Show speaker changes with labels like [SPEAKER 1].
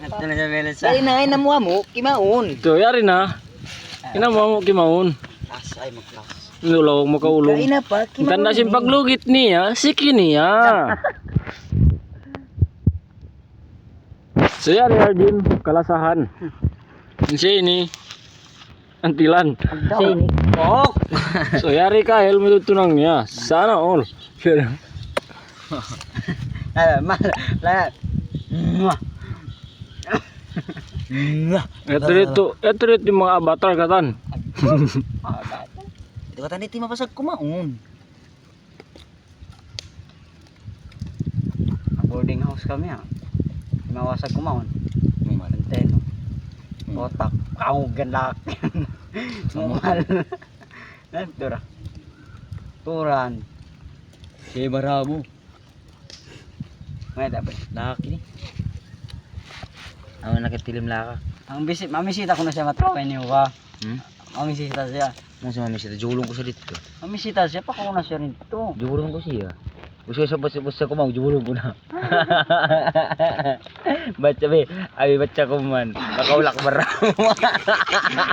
[SPEAKER 1] Ito na sa Vela sa.
[SPEAKER 2] Dali na ay namuha mo, kimaon.
[SPEAKER 3] Ito, yari na. Ina mo mo kimaon.
[SPEAKER 1] As ay maglas.
[SPEAKER 3] Nulawag mo kaulong.
[SPEAKER 2] Kain na pa, kimaon.
[SPEAKER 3] Tanda sin paglugit niya, siki niya. so yari Arjun, kalasahan. Siya ini. Antilan.
[SPEAKER 2] Sini.
[SPEAKER 1] Oh!
[SPEAKER 3] So yari ka, helmet tunang niya. Sana all.
[SPEAKER 1] Ah, mal. La. Mwah.
[SPEAKER 3] Ito rito, ito rito yung mga avatar katan.
[SPEAKER 2] Ito ka taniti mapasag kumaon.
[SPEAKER 1] Boarding house kami ah. Mawasag kumaon. Anteno. Otak. Au galak. Mumal. Tura. Turan.
[SPEAKER 2] Si Barabo.
[SPEAKER 1] May dapat.
[SPEAKER 2] Laki ni. Ako nakitilim laka.
[SPEAKER 1] Ang bisit, mamisita ko na siya matrapay niyo ka.
[SPEAKER 2] Hmm?
[SPEAKER 1] Mamisita siya.
[SPEAKER 2] Ano siya? Julong ko sa dito.
[SPEAKER 1] Mamisita siya, pa ko na siya rito.
[SPEAKER 2] Julong ko siya. Gusto sa basta basta ko mau julong ko na. baca be, abi baca ko man. Bakaulak barang.